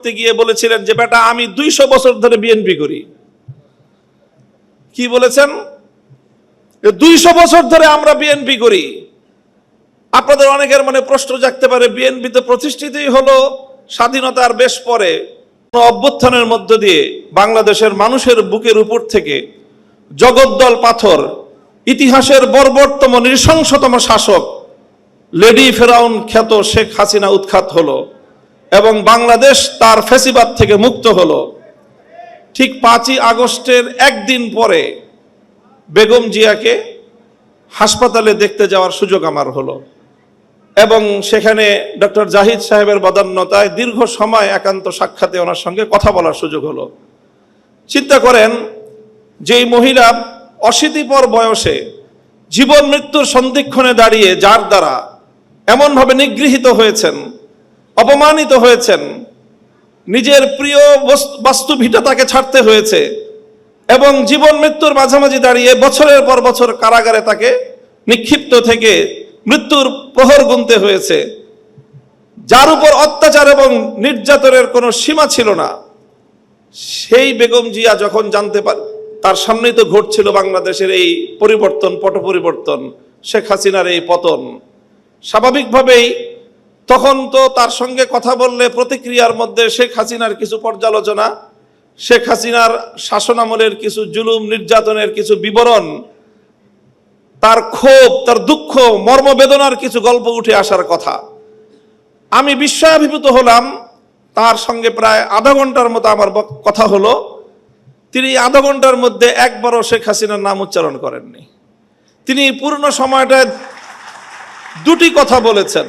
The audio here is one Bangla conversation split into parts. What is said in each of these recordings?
করতে গিয়ে বলেছিলেন যে, বেটা, আমি দুইশো বছর ধরে বিএনপি করি। কি বলেছেন? দুইশো বছর ধরে আমরা বিএনপি করি। আপনাদের অনেকের মনে প্রশ্ন জাগতে পারে বিএনপি তো প্রতিষ্ঠিতই হলো স্বাধীনতার বেশ পরে অভ্যুত্থানের মধ্য দিয়ে বাংলাদেশের মানুষের বুকের উপর থেকে জগদ্দল পাথর, ইতিহাসের বর্বরতম নৃশংসতম শাসক লেডি ফেরাউন খ্যাত শেখ হাসিনা উৎখাত হলো। এবং বাংলাদেশ তার ফেসিবাদ থেকে মুক্ত হলো। ঠিক পাঁচই আগস্টের একদিন পরে বেগম জিয়াকে হাসপাতালে দেখতে যাওয়ার সুযোগ আমার হলো এবং সেখানে ডক্টর জাহিদ সাহেবের বদান্যতায় দীর্ঘ সময় একান্ত সাক্ষাতে ওনার সঙ্গে কথা বলার সুযোগ হলো। চিন্তা করেন যে এই মহিলা অশীতিপর বয়সে জীবন মৃত্যুর সন্ধিক্ষণে দাঁড়িয়ে যার দ্বারা এমনভাবে নিগৃহীত হয়েছেন অপমানিত হয়েছেন। নিজের প্রিয় বস- বাস্তুভিটা তাকে ছাড়তে হয়েছে এবং জীবন মৃত্যুর মাঝামাঝি দাঁড়িয়ে বছরের পর বছর কারাগারে তাকে নিক্ষিপ্ত থেকে মৃত্যুর প্রহর গুনতে হয়েছে। যার উপর অত্যাচার এবং নির্যাতনের কোনো সীমা ছিল না। সেই বেগম জিয়া যখন জানতে পার তার সামনেই তো ঘটছিল বাংলাদেশের এই পরিবর্তন পট পরিবর্তন শেখ হাসিনার এই পতন। স্বাভাবিকভাবেই তখন তো তার সঙ্গে কথা বললে প্রতিক্রিয়ার মধ্যে শেখ হাসিনার কিছু পর্যালোচনা, শেখ হাসিনার শাসনামলের কিছু জুলুম, নির্যাতনের কিছু বিবরণ, তার ক্ষোভ, তার দুঃখ, মর্মবেদনার কিছু গল্প উঠে আসার কথা। আমি বিস্ময়াভিভূত হলাম, তার সঙ্গে প্রায় আধা ঘণ্টার মতো আমার কথা হলো। তিনি আধা ঘণ্টার মধ্যে একবারও শেখ হাসিনার নাম উচ্চারণ করেননি। তিনি পূর্ণ সময়টায় দুটি কথা বলেছেন।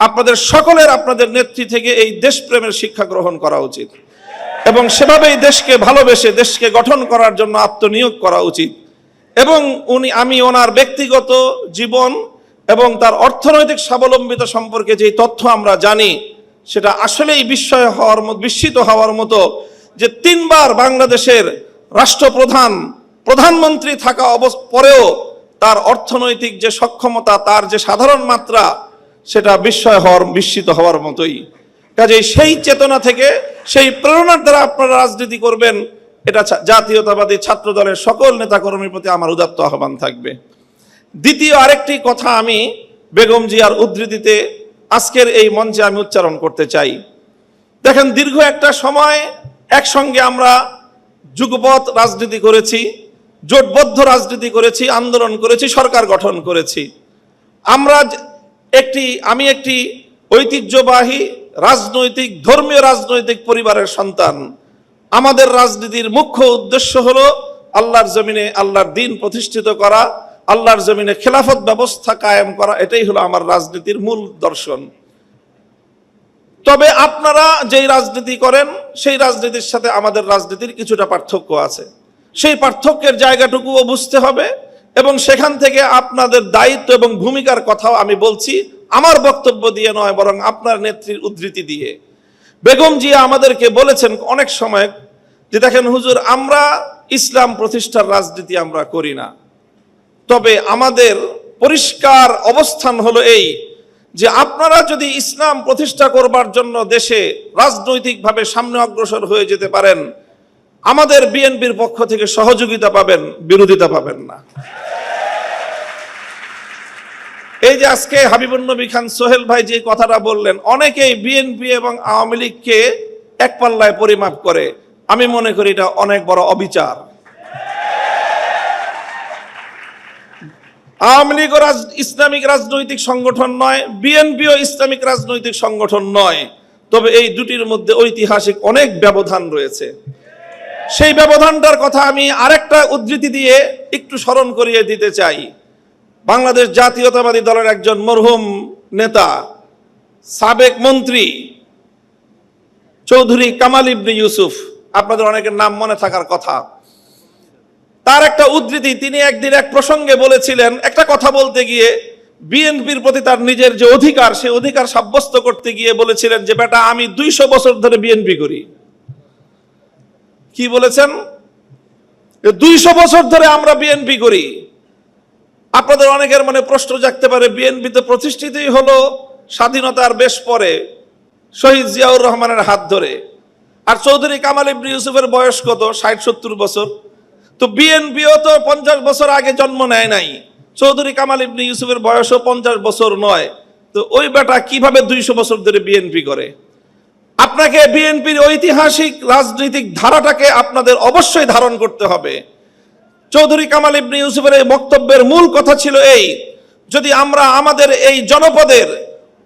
আপনাদের সকলের আপনাদের নেত্রী থেকে এই দেশপ্রেমের শিক্ষা গ্রহণ করা উচিত। এবং সেভাবেই দেশকে ভালোবেসে দেশকে গঠন করার জন্য আত্মনিয়োগ করা উচিত। এবং উনি, আমি ওনার ব্যক্তিগত জীবন এবং তার অর্থনৈতিক স্বাবলম্বিতা সম্পর্কে যে তথ্য আমরা জানি, সেটা আসলেই বিস্ময় হওয়ার মতো, বিস্মিত হওয়ার মতো যে তিনবার বাংলাদেশের রাষ্ট্রপ্রধান, প্রধানমন্ত্রী থাকা অবস, পরেও তার অর্থনৈতিক যে সক্ষমতা, তার যে সাধারণ মাত্রা সেটা বিস্ময় হওয়ার, বিস্মিত হওয়ার মতোই। কাজেই সেই চেতনা থেকে সেই প্রেরণার দ্বারা আপনারা রাজনীতি করবেন, এটা জাতীয়তাবাদী ছাত্র দলের সকল নেতাকর্মীর প্রতি আমার উদাত্ত আহ্বান থাকবে। দ্বিতীয় আরেকটি কথা আমি বেগম জিয়ার উদ্ধৃতিতে আজকের এই মঞ্চে আমি উচ্চারণ করতে চাই। দেখেন, দীর্ঘ একটা সময় একসঙ্গে আমরা যুগপথ রাজনীতি করেছি, জোটবদ্ধ রাজনীতি করেছি, আন্দোলন করেছি, সরকার গঠন করেছি। আমরা একটি, আমি একটি ঐতিহ্যবাহী রাজনৈতিক, ধর্মীয় রাজনৈতিক পরিবারের সন্তান। আমাদের রাজনীতির মুখ্য উদ্দেশ্য হলো আল্লাহর জমিনে আল্লাহর দিন প্রতিষ্ঠিত করা, আল্লাহর জমিনে খেলাফত ব্যবস্থা কায়েম করা, এটাই হলো আমার রাজনীতির মূল দর্শন। তবে আপনারা যেই রাজনীতি করেন, সেই রাজনীতির সাথে আমাদের রাজনীতির কিছুটা পার্থক্য আছে। সেই পার্থক্যের জায়গাটুকুও বুঝতে হবে। এবং সেখান থেকে আপনাদের দায়িত্ব এবং ভূমিকার কথাও আমি বলছি, আমার বক্তব্য দিয়ে নয়, বরং আপনার নেত্রীর উদ্ধৃতি দিয়ে। বেগম জিয়া আমাদেরকে বলেছেন অনেক সময় যে, দেখেন হুজুর, আমরা ইসলাম প্রতিষ্ঠার রাজনীতি আমরা করি না। তবে আমাদের পরিষ্কার অবস্থান হলো এই যে, আপনারা যদি ইসলাম প্রতিষ্ঠা করবার জন্য দেশে রাজনৈতিকভাবে সামনে অগ্রসর হয়ে যেতে পারেন, আমাদের বিএনপির পক্ষ থেকে সহযোগিতা পাবেন, বিরোধিতা পাবেন না। এই যে আজকে হাবিবুর নবী খান, সোহেল ভাই যে কথাটা বললেন, অনেকেই বিএনপি এবং আওয়ামী লীগকে এক পাল্লায় পরিমাপ করে। আমি মনে করি এটা অনেক বড় অবিচার। আওয়ামী লীগও ইসলামিক রাজনৈতিক সংগঠন নয় বিএনপিও ইসলামিক রাজনৈতিক সংগঠন নয়। তবে এই দুটির মধ্যে ঐতিহাসিক অনেক ব্যবধান রয়েছে। সেই ব্যবধানটার কথা আমি আরেকটা উদ্ধৃতি দিয়ে একটু স্মরণ করিয়ে দিতে চাই। বাংলাদেশ জাতীয়তাবাদী দলের একজন মরহুম নেতা, সাবেক মন্ত্রী চৌধুরী কামাল ইবনে ইউসুফ, আপনাদের অনেকের নাম মনে থাকার কথা। তার একটা উদ্ধৃতি, তিনি একদিন এক প্রসঙ্গে বলেছিলেন, একটা কথা বলতে গিয়ে বিএনপির প্রতি তার নিজের যে অধিকার, সে অধিকার সাব্যস্ত করতে গিয়ে বলেছিলেন যে, বেটা, আমি দুইশো বছর ধরে বিএনপি করি। কি বলেছেন? দুইশো বছর ধরে আমরা বিএনপি করি। আপনাদের অনেকের মনে প্রশ্ন জাগতে পারে বিএনপি তো প্রতিষ্ঠিতই হলো স্বাধীনতার বেশ পরে, শহীদ জিয়াউর রহমানের হাত ধরে। আর চৌধুরী কামাল ইবনে ইউসুফের বয়স কত? ষাট, সত্তর বছর। তো বিএনপিও তো পঞ্চাশ বছর আগে জন্ম নেয় নাই। চৌধুরী কামাল ইবনে ইউসুফের বয়সও পঞ্চাশ বছর নয়। তো ওই বেটা কীভাবে দুইশো বছর ধরে বিএনপি করে? আপনাকে বিএনপির ঐতিহাসিক, রাজনৈতিক ধারাটাকে আপনাদের অবশ্যই ধারণ করতে হবে। চৌধুরী কামাল ইবনে ইউসুফের এই বক্তব্যের মূল কথা ছিল এই, যদি আমরা আমাদের এই জনপদের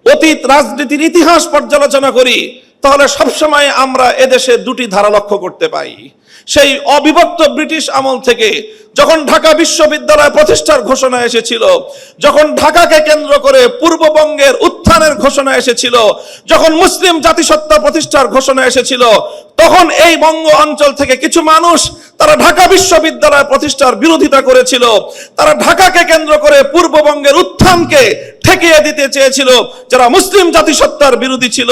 অতীত রাজনীতির ইতিহাস পর্যালোচনা করি তাহলে সবসময় আমরা এদেশে দুটি ধারা লক্ষ্য করতে পাই সেই অবিভক্ত ব্রিটিশ আমল থেকে যখন ঢাকা বিশ্ববিদ্যালয় প্রতিষ্ঠার ঘোষণা এসেছিল, যখন ঢাকাকে কেন্দ্র করে পূর্ববঙ্গের উত্থানের ঘোষণা এসেছিল, যখন মুসলিম জাতিসত্তা প্রতিষ্ঠার ঘোষণা এসেছিল, তখন এই বঙ্গ অঞ্চল থেকে কিছু মানুষ তারা ঢাকা বিশ্ববিদ্যালয় প্রতিষ্ঠার বিরোধিতা করেছিল। তারা ঢাকাকে কেন্দ্র করে পূর্ববঙ্গের উত্থানকে ঠেকিয়ে দিতে চেয়েছিল, যারা মুসলিম জাতিসত্তার বিরোধী ছিল।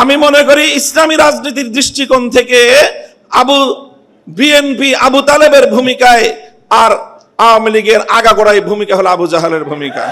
আমি মনে করি ইসলামী রাজনীতির দৃষ্টিকোণ থেকে আবু বিএনপি, আবু তালেবের ভূমিকায় আর আওয়ামী লীগের আগাগোড়াই ভূমিকা হলো আবু জাহালের ভূমিকা।